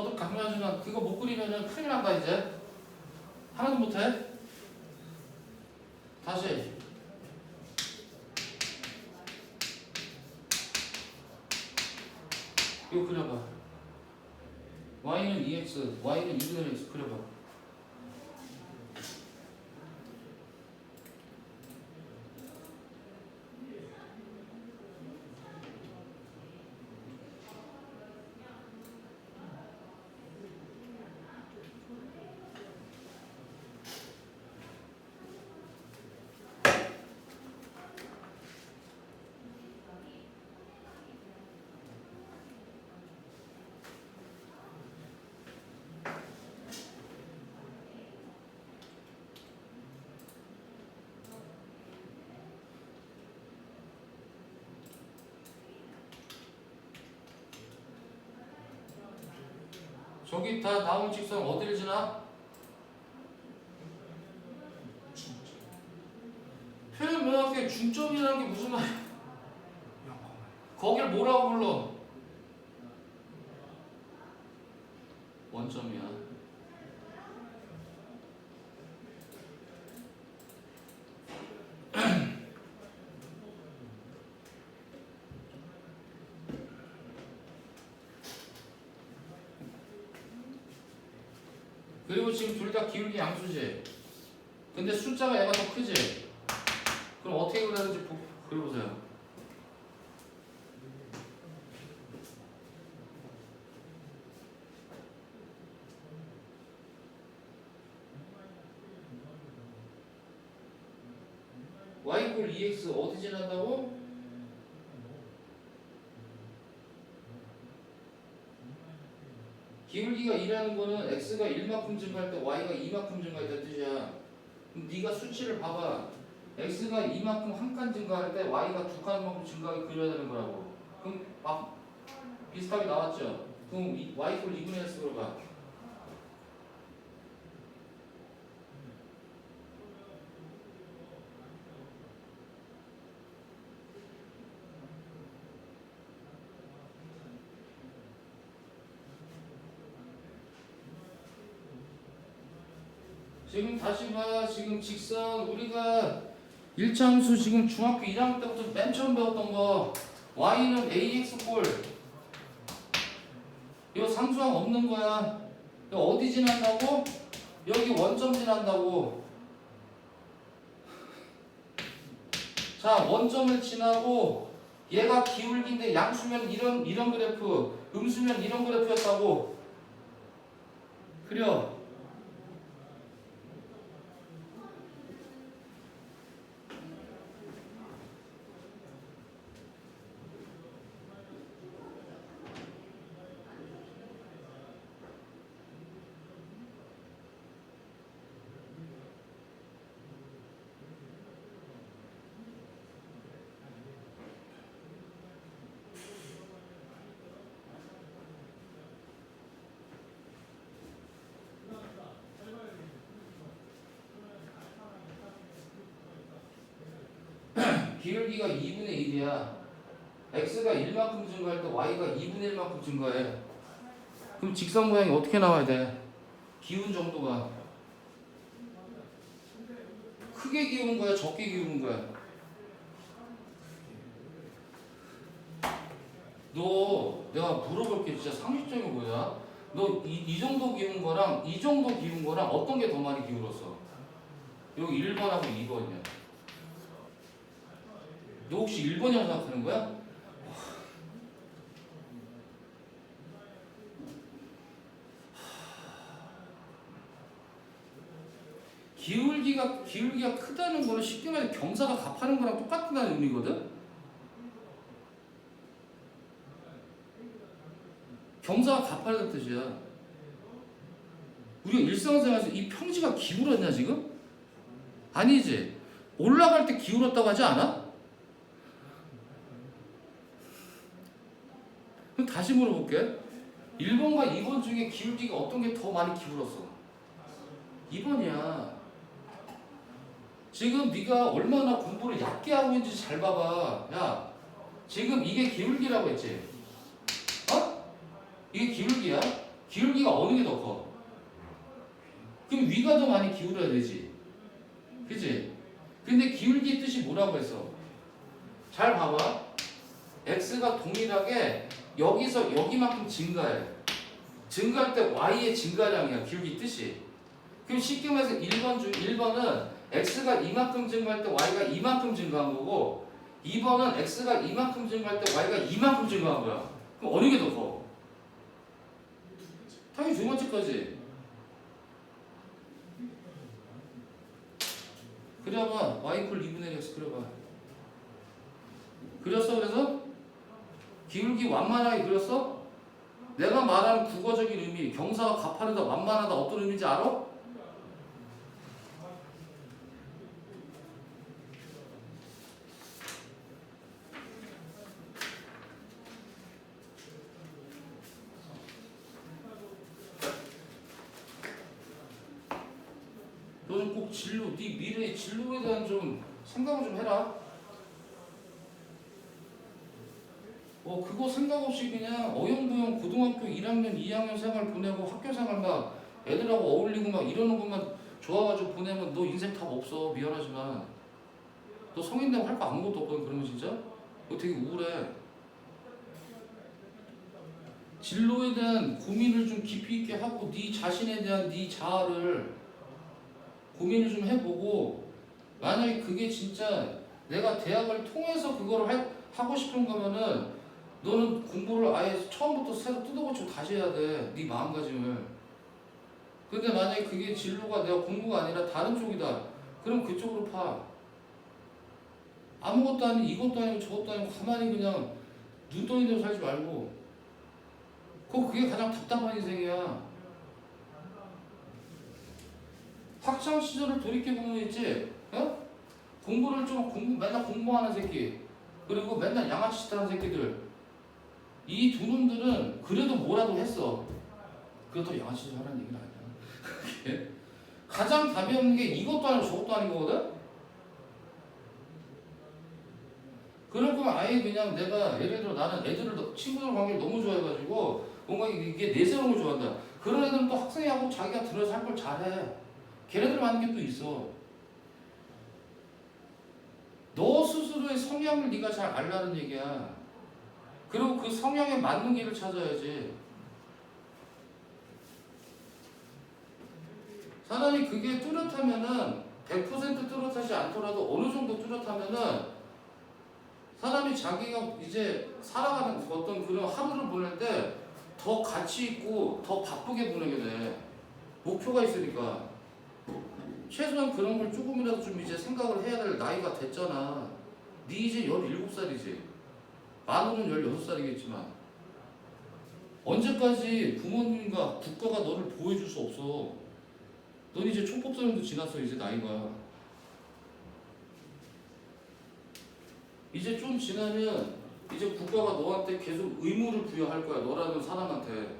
거듭 강조하지만 그거 못 그리면은 큰일 난다 이제. 하나도 못해? 다시. 이거 그려봐. y는 2x y는 2분의 x 그려봐 저기 다 나온 직선 어디를 지나? 표현 명확하게 중점이라는 게 무슨 말이야? 거길 뭐라고 불러? 원점이야. 다 기울기 양수지. 근데 숫자가 얘가 더 크지. 그럼 어떻게 그려야지 그려보세요. y 이퀄 2x 어디 지난다고? 기울기가 2라는 거는 x가 1만큼 증가할 때 y가 2만큼 증가했다는 뜻이야. 그럼 네가 수치를 봐봐. x가 2만큼 한 칸 증가할 때 y가 두 칸만큼 증가하게 그려야 되는 거라고. 그럼 막 비슷하게 나왔죠? 그럼 이- y 이퀄 2분의 x로 가. 지금 다시 봐. 지금 직선 우리가 일차함수 지금 중학교 1학년 때부터 맨 처음 배웠던 거 y는 ax 꼴 이거 상수항 없는 거야. 이거 어디 지난다고? 여기 원점 지난다고. 자 원점을 지나고 얘가 기울기인데 양수면 이런 이런 그래프, 음수면 이런 그래프였다고. 그려. 기울기가 2분의 1이야. x가 1만큼 증가할 때 y가 2분의 1만큼 증가해. 그럼 직선 모양이 어떻게 나와야 돼? 기운 정도가 크게 기우는 거야, 적게 기우는 거야? 너 내가 물어볼게 진짜 상식적인 거야. 너 이 이 정도 기운 거랑 이 정도 기운 거랑 어떤 게 더 많이 기울었어? 여기 1번하고 2번이야. 너 혹시 1번이라고 생각하는 거야? 기울기가 기울기가 크다는 거는 쉽게 말해 경사가 값하는 거랑 똑같다는 의미거든. 경사가 값하는 뜻이야. 우리가 일상생활에서 이 평지가 기울었냐 지금? 아니지. 올라갈 때 기울었다고 하지 않아? 그럼 다시 물어볼게. 1번과 2번 중에 기울기가 어떤 게 더 많이 기울었어? 2번이야. 지금 네가 얼마나 공부를 얕게 하고 있는지 잘 봐봐. 야, 지금 이게 기울기라고 했지? 어? 이게 기울기야? 기울기가 어느 게 더 커? 그럼 위가 더 많이 기울어야 되지. 그지? 근데 기울기 뜻이 뭐라고 했어? 잘 봐봐. x가 동일하게 여기서 여기만큼 증가해. 증가할 때 y의 증가량이야. 기울기 뜻이. 그럼 쉽게 말해서 1번 중 1번은 x가 이만큼 증가할 때 y가 이만큼 증가한 거고 2번은 x가 이만큼 증가할 때 y가 이만큼 증가한 거야. 그럼 어느 게 더 커? 당연히 두 번째까지. 그려봐. y 이퀄 2분의 x 그려봐. 그렸어 그래서? 기울기 완만하게 그렸어? 내가 말하는 국어적인 의미 경사가 가파르다 완만하다 어떤 의미인지 알아? 너는 꼭 진로, 네 미래의 진로에 대한 좀 생각을 좀 해라. 어 그거 생각 없이 그냥 어영부영 고등학교 1학년, 2학년 생활 보내고 학교 생활 막 애들하고 어울리고 막 이러는 것만 좋아가지고 보내면 너 인생 답 없어. 미안하지만. 너 성인 되면 할 거 아무것도 없거든 그러면 진짜? 너 되게 우울해. 진로에 대한 고민을 좀 깊이 있게 하고 네 자신에 대한 네 자아를 고민을 좀 해보고 만약에 그게 진짜 내가 대학을 통해서 할- 하고 싶은 거면은 너는 공부를 아예 처음부터 새로 뜯어고치고 다시 해야 돼. 네 마음가짐을. 근데 만약에 그게 진로가 내가 공부가 아니라 다른 쪽이다. 그럼 그쪽으로 파. 아무것도 아닌 이것도 아니고 저것도 아니고 가만히 그냥 눈덩이 대로 살지 말고. 그거 그게 가장 답답한 인생이야. 학창 시절을 돌이켜 보면 있지, 어? 공부를 좀 공부 맨날 공부하는 새끼, 그리고 맨날 양아치 짓 하는 새끼들. 이 두 놈들은 그래도 뭐라도 했어. 그래도 양아치 짓 하라는 얘기는 아니야. 가장 답이 없는 게 이것도 아니고 저것도 아닌 거거든. 그럴 거면 아예 그냥 내가 예를 들어 나는 애들을 너- 친구들 관계를 너무 좋아해가지고 뭔가 이게 걸 좋아한다. 그런 애들은 또 학생하고 자기가 들어서 할 걸 잘해. 걔네들 맞는 게 또 있어. 너 스스로의 성향을 네가 잘 알라는 얘기야. 그리고 그 성향에 맞는 길을 찾아야지. 사람이 그게 뚜렷하면은 100% 뚜렷하지 않더라도 어느 정도 뚜렷하면은 사람이 자기가 이제 살아가는 어떤 그런 하루를 보낼 때 더 가치 있고 더 바쁘게 보내게 돼. 목표가 있으니까. 최소한 그런 걸 조금이라도 좀 이제 생각을 해야 될 나이가 됐잖아. 네 이제 17살이지. 만으로는 16살이겠지만. 언제까지 부모님과 국가가 너를 보호해줄 수 없어. 넌 이제 촉법소년도 지났어, 이제 나이가. 이제 좀 지나면 이제 국가가 너한테 계속 의무를 부여할 거야, 너라는 사람한테.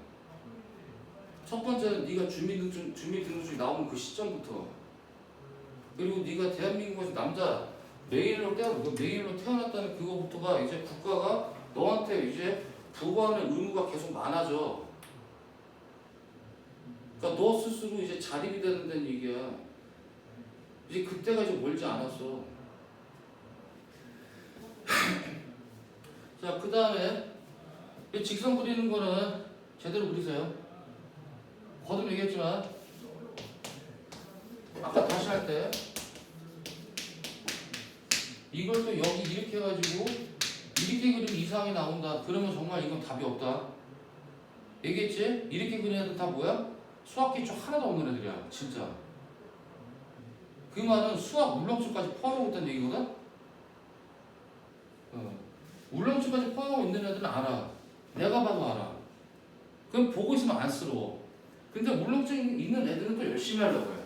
첫 번째는 네가 주민등록, 주민등록증이 나오는 그 시점부터. 그리고 네가 대한민국에서 남자 메일로 너 메일로 태어났다는 그거부터가 이제 국가가 너한테 이제 부과하는 의무가 계속 많아져. 그러니까 너 스스로 이제 자립이 되는 데는 얘기야. 이제 그때가 이제 멀지 않았어. 자, 그 다음에 직선 그리는 거는 제대로 그리세요. 거듭 얘기했지만 아까 다시 할 때 이걸 또 여기 이렇게 해가지고 이렇게 그리면 이상이 나온다. 그러면 정말 이건 답이 없다. 얘기했지? 이렇게 그리는 애들 다 뭐야? 수학 기초 하나도 없는 애들이야. 진짜. 그 말은 수학 울렁증까지 포함하고 있다는 얘기거든? 어. 울렁증까지 포함하고 있는 애들은 알아. 내가 봐도 알아. 그럼 보고 있으면 안쓰러워. 근데 울렁증 있는 애들은 또 열심히 하려고 해.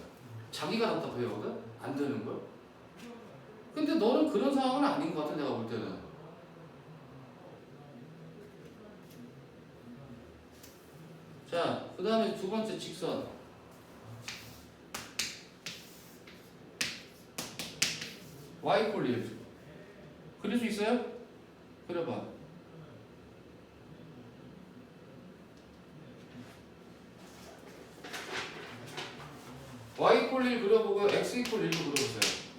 자기가 답답해거든? 안 되는 거야. 근데 너는 그런 상황은 아닌 것 같아 내가 볼 때는. 자, 그 다음에 두 번째 직선. y 콜 1. 그릴 수 있어요? 그려봐. y 콜1 그려보고 x 이콜 1도 그려보세요.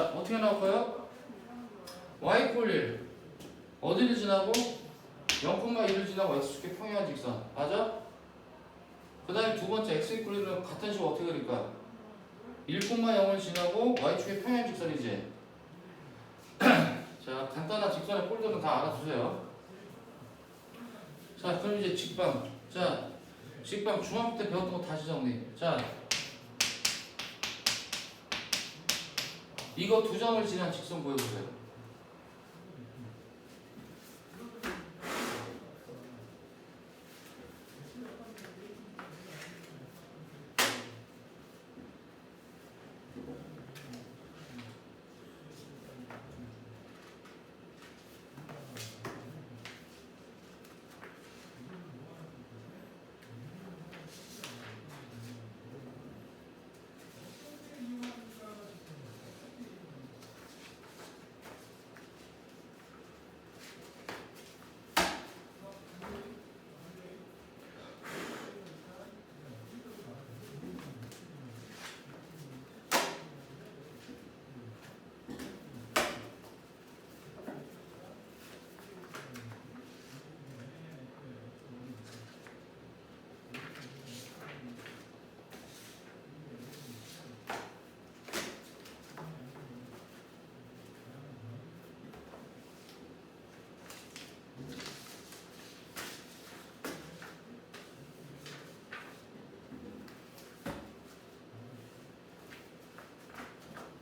자, 어떻게 나올까요? y 이퀄 1 어디를 지나고 0,1을 지나고 x축의 평행한 직선 맞아? 그 다음에 두 번째 x 이퀄 1은 같은 식으로 어떻게 그릴까? 1,0을 지나고 y축의 평행한 직선이지 자 간단한 직선의 폴더는 다 알아두세요 자 그럼 이제 직방 자 직방 중학교 때 배웠던 거 다시 정리 자 이거 두 점을 지난 직선 보여보세요.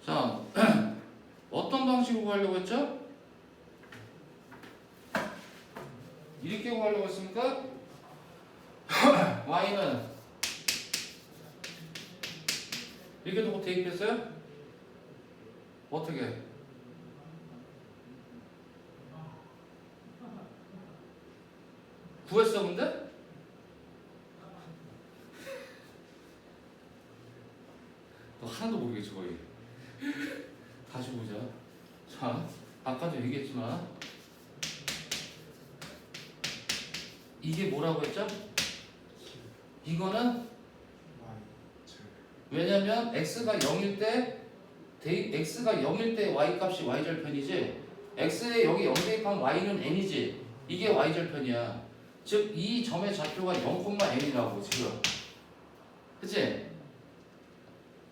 자, 어떤 방식으로 하려고 했죠? 이렇게 하려고 했습니까? y는 이렇게 두고 대입했어요? 어떻게? 구했어 근데? 너 하나도 모르겠지 거의 다시 보자. 자, 아까도 얘기했지만 이게 뭐라고 했죠? 이거는 왜냐면 x가 0일 때 x가 0일 때 y 값이 y 절편이지 x에 여기 0 대입하면 y는 n이지 이게 y 절편이야. 즉 이 점의 좌표가 0,n이라고 지금. 그치?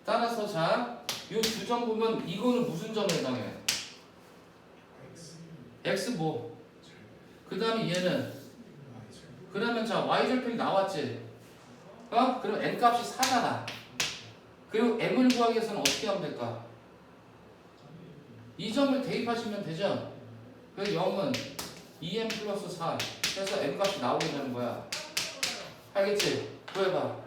따라서 자, 요두점 보면 이거는 무슨 점에 해당해? x 뭐? 그 다음에 얘는 그러면 자 y절편이 나왔지? 어? 그럼 n 값이 4잖아. 그리고 m을 구하기 위해서는 어떻게 하면 될까? 이 점을 대입하시면 되죠? 그래서 0은 2m 플러스 4 해서 m 값이 나오게 되는 거야. 알겠지? 구해봐.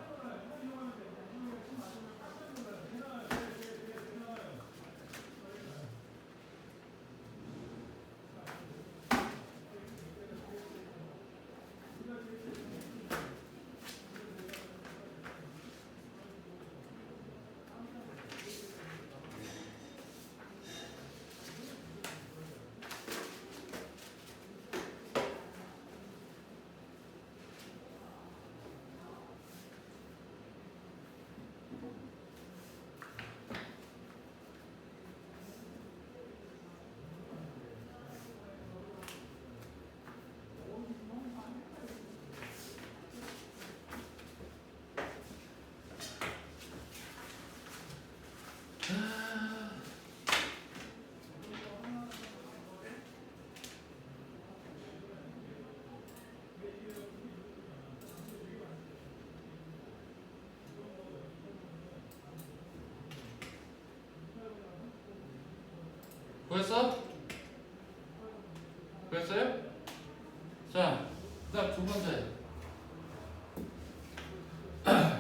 그랬어? 그랬어요? 자, 그 다음 두 번째.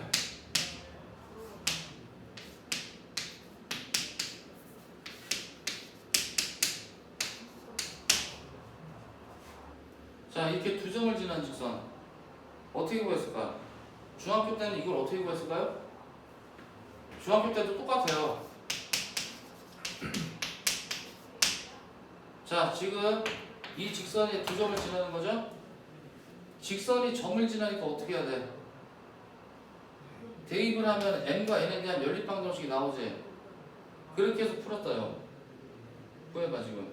자, 이렇게 두 점을 지난 직선. 어떻게 구했을까? 중학교 때는 이걸 어떻게 구했을까요? 중학교 때도 똑같아요. 자, 지금 이 직선이 두 점을 지나는 거죠? 직선이 점을 지나니까 어떻게 해야 돼? 대입을 하면 n과 n에 대한 연립방정식이 나오지. 그렇게 해서 풀었어요. 구해봐 지금.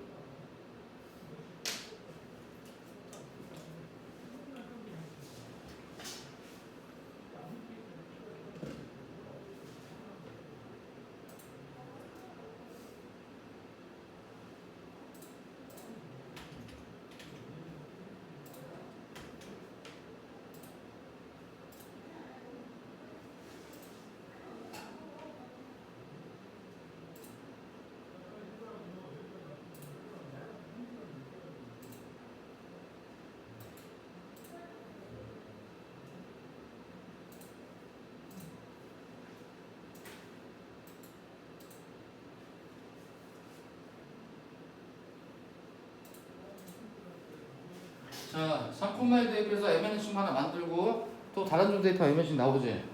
자, 3콤마에 대입해서 MN식 하나 만들고 또 다른 종 대입하 MN식 나오지?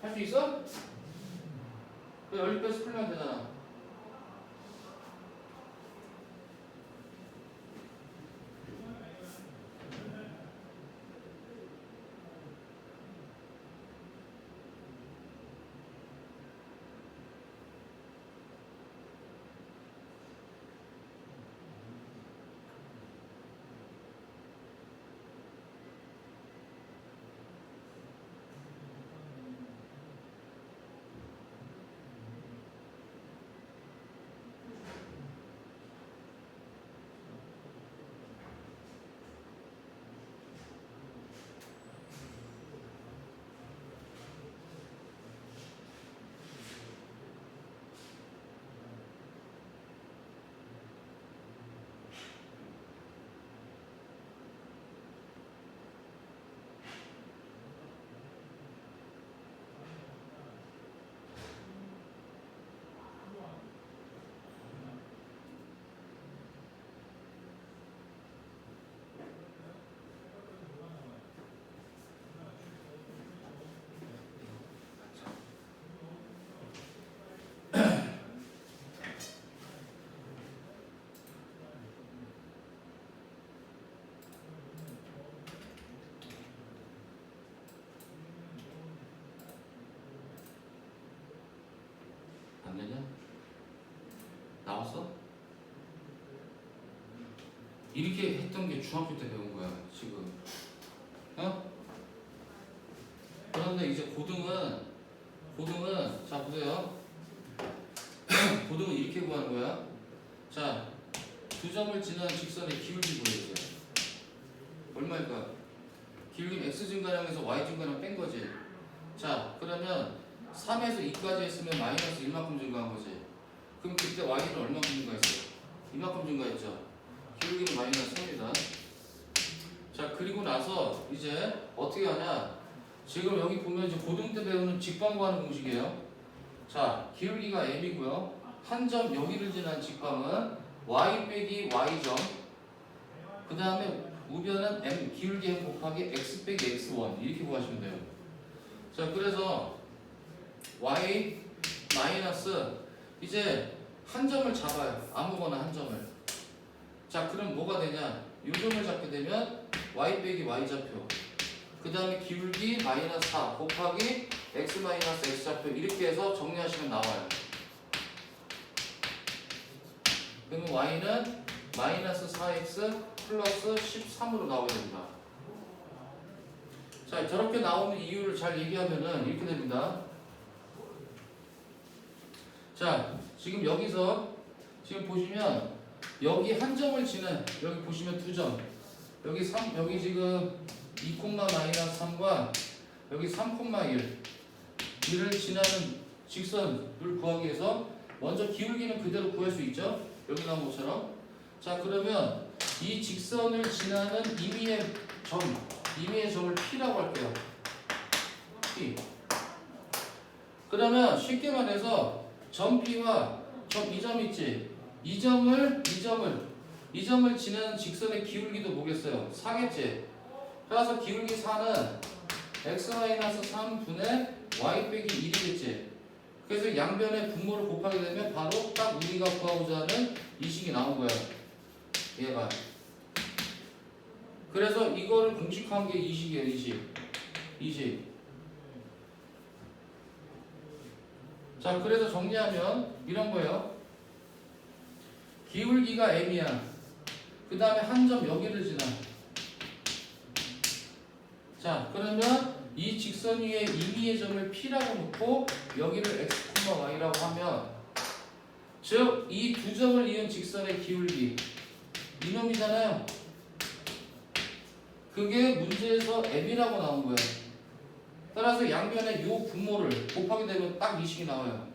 할 수 있어? 그 연립해서 풀면 되잖아. 안 되냐? 나왔어? 이렇게 했던 게 중학교 때 배운 거야 지금 어? 그런데 이제 고등은 고등은 자 보세요 고등은 이렇게 구하는 거야 자두 점을 지나는 직선의 기울기 구해야 돼 얼마일까? 기울기는 x 증가량에서 y 증가량 뺀 거지 자 그러면 3에서 2까지 했으면 마이너스 1만큼 증가한 거지. 그때 y는 얼마큼 증가했어요? 이만큼 증가했죠. 기울기는 마이너스 3이다. 자 그리고 나서 이제 어떻게 하냐? 지금 여기 보면 이제 고등 때 배우는 직방구하는 공식이에요. 자 기울기가 m이고요. 한 점 여기를 지난 직방은 y 빼기 y점. 그 다음에 우변은 m 기울기 m 곱하기 x 빼기 x1 이렇게 구하시면 돼요. 자 그래서 y 마이너스 이제 한 점을 잡아요. 아무거나 한 점을. 자, 그럼 뭐가 되냐? 요 점을 잡게 되면 y 빼기 y 좌표. 그 다음에 기울기 마이너스 4 곱하기 x 마이너스 x 좌표 이렇게 해서 정리하시면 나와요. 그러면 y는 마이너스 4x 플러스 13으로 나와야 됩니다. 자, 저렇게 나오는 이유를 잘 얘기하면은 이렇게 됩니다. 자, 지금 여기서 지금 보시면 여기 한 점을 지는 여기 보시면 두 점. 여기 3 여기 지금 2 콤마 마이너스 3과 여기 3 콤마 1 이를 지나는 직선을 구하기 위해서 먼저 기울기는 그대로 구할 수 있죠? 여기 나온 것처럼. 자 그러면 이 직선을 지나는 임의의 점, 임의의 점을 P라고 할게요. P. 그러면 쉽게 말해서 점 P와 점이점 있지? 이 점을 이 점을 이 점을 지나는 직선의 기울기도 뭐겠어요? 4겠지? 따라서 기울기 4는 x-3분의 y 빼기 1이겠지? 그래서 양변의 분모를 곱하게 되면 바로 딱 우리가 구하고자 하는 이 식이 나온 거야. 얘가. 그래서 이거를 공식화한 게 이 식이에요, 이 식. 이 식. 자, 그래서 정리하면 이런 거예요. 기울기가 m이야. 그 다음에 한 점 여기를 지나. 자, 그러면 이 직선 위에 임의의 점을 P라고 놓고 여기를 X, Y라고 하면 즉 이 두 점을 이은 직선의 기울기 이놈이잖아요. 그게 문제에서 m이라고 나온 거예요. 따라서 양변의 요 분모를 곱하게 되면 딱 이 식이 나와요.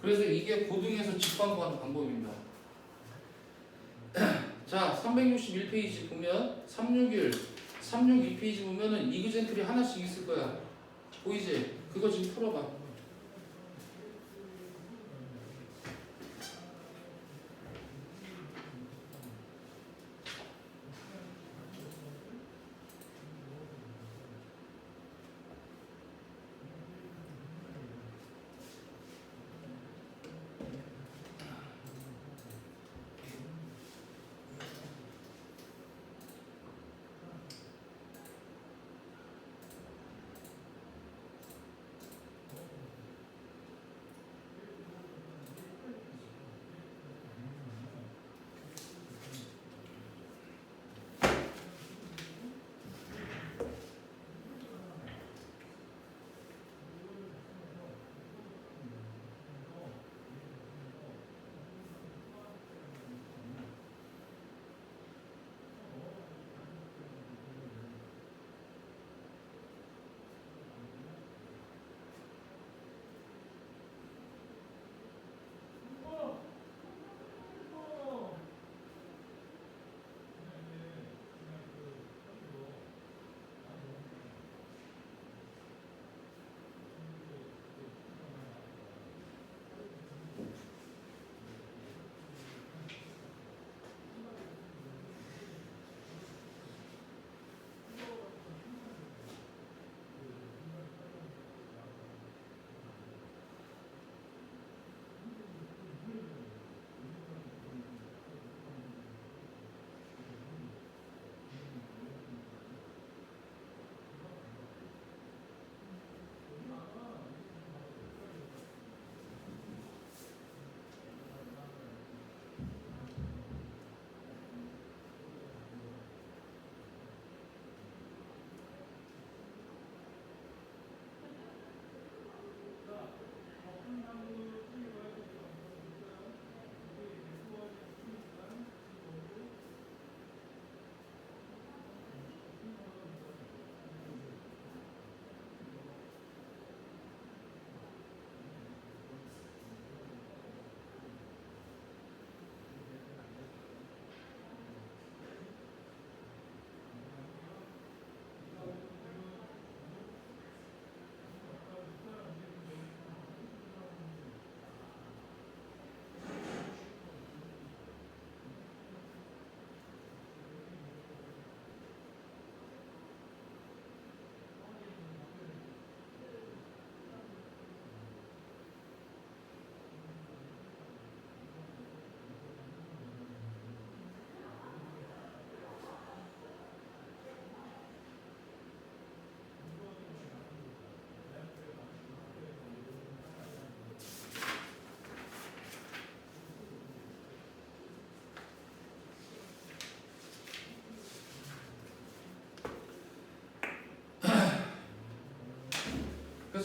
그래서 이게 고등에서 직방구하는 방법입니다. 자, 361페이지 보면 361, 362페이지 보면은 이그젠플이 하나씩 있을 거야. 보이지? 그거 지금 풀어봐.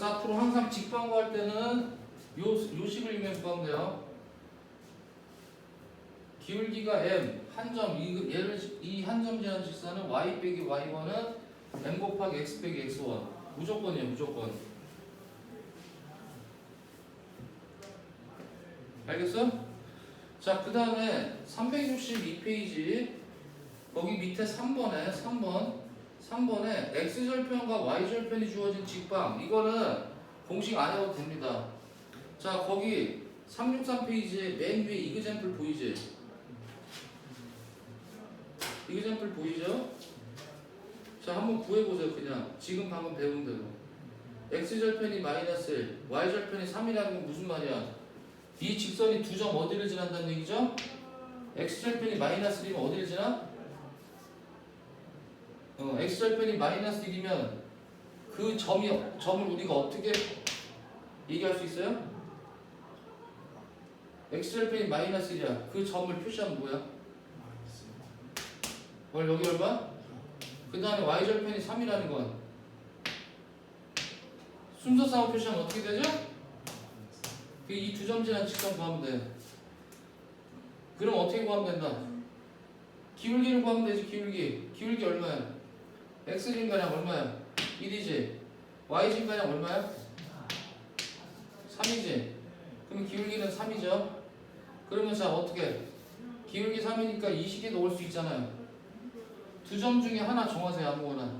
앞으로 항상 직방구 할 때는 요, 요 식을 이용해서 돼요. 기울기가 m 한 점, 이, 얘를 이 한점 지난 직선은 y 빼기 y1은 m 곱하기 x 빼기 x1 무조건이에요 무조건 알겠어? 자, 그 다음에 362페이지 거기 밑에 3번에 3번 3번에 x절편과 y절편이 주어진 직방 이거는 공식 안 해도 됩니다. 자, 거기 363페이지에 맨 위에 이그젠플 보이지? 이그젠플 보이죠? 자, 한번 구해보세요. 그냥 지금 방금 배운 대로. x절편이 마이너스 1, y절편이 3이라는 건 무슨 말이야? 이 직선이 두 점 어디를 지난다는 얘기죠? x절편이 마이너스 1이면 어디를 지나? 어, x절편이 마이너스 1이면 그 점이 점을 우리가 어떻게 얘기할 수 있어요? x절편이 마이너스 1이야. 그 점을 표시하면 뭐야? 뭘 여기 얼마? 그 다음에 y절편이 3이라는 건 순서상으로 표시하면 어떻게 되죠? 이 두 점 지난 직선 구하면 돼. 그럼 어떻게 구하면 된다? 기울기를 구하면 되지 기울기. 기울기 얼마야? X진가량 얼마야? 1이지. y진가량 얼마야? 3이지. 그럼 기울기는 3이죠. 그러면 자 어떻게? 기울기 3이니까 이 식에 넣을 수 있잖아요. 두 점 중에 하나 정하세요 아무거나.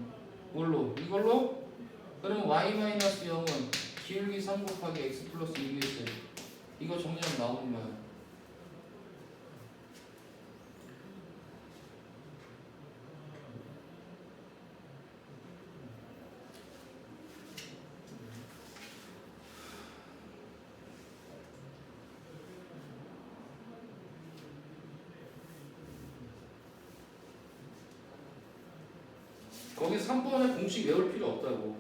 뭘로? 이걸로? 그러면 y-0은 기울기 3 곱하기 x 플러스 2겠어요. 이거 정리하면 나오는 거야. 거기 3번에 공식 외울 필요 없다고.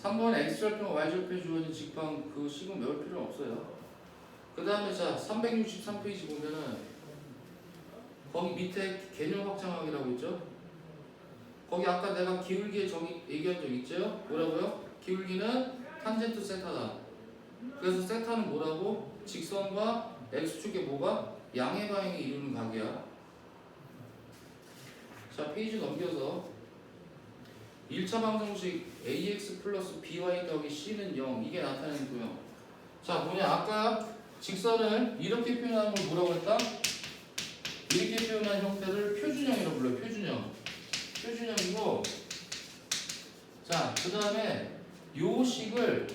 3번에 x절편, y절편 주어진 직방 그 식은 외울 필요는 없어요. 그 다음에 자 363페이지 보면은 거기 밑에 개념 확장하기라고 있죠? 거기 아까 내가 기울기의 정의 얘기한 적 있죠? 뭐라고요? 기울기는 탄젠트 세타다. 그래서 세타는 뭐라고? 직선과 x축의 뭐가? 양의 방향이 이루는 각이야. 자 페이지 넘겨서 1차 방정식 ax 플러스 by 더하기 c는 0 이게 나타내는 구형. 자 뭐냐? 아까 직선을 이렇게 표현하는 걸 뭐라고 했다? 이렇게 표현한 형태를 표준형이라고 불러요 표준형. 표준형이고 자 그 다음에 요 식을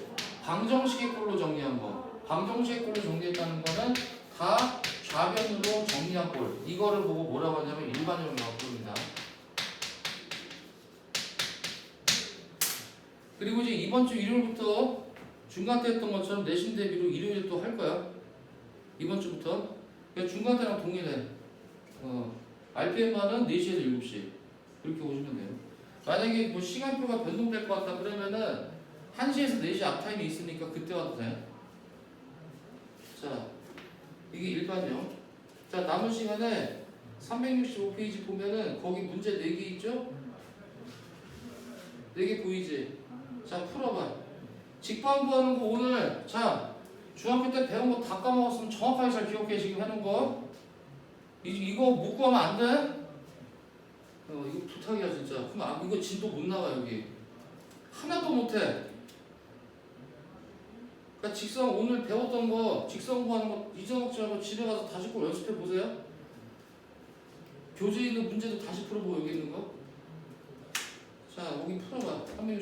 방정식의 꼴로 정리한 거. 방정식의 꼴로 정리했다는 거는 다 좌변으로 정리한 꼴. 이거를 보고 뭐라고 하냐면 일반형이라고 부릅니다 그리고 이제 이번 주 일요일부터 중간 때 했던 것처럼 내신 대비로 일요일에 또할 거야. 이번 주부터. 그냥 중간 때랑 동일해. 어, RPM만은 4시에서 7시. 그렇게 오시면 돼요. 만약에 뭐 시간표가 변동될 것 같다 그러면은 1시에서 4시 앞타임이 있으니까 그때 와도 돼. 자, 이게 일반형. 자, 남은 시간에 365페이지 보면은 거기 문제 4개 있죠? 4개 보이지? 자 풀어봐 직방 구하는 거 오늘 자 중학교 때 배운 거 다 까먹었으면 정확하게 잘 기억해 지금 해놓은 거. 이, 이거 못 구하면 안 돼? 어 이거 부탁이야 진짜. 그럼 아, 이거 진도 못 나가 여기. 하나도 못 해. 그러니까 직선 오늘 배웠던 거 직선 구하는 거 잊어먹지 말고 집에 가서 다시 꼭 연습해 보세요. 교재에 있는 문제도 다시 풀어보고 여기 있는 거. 자, 여기 풀어봐. 한번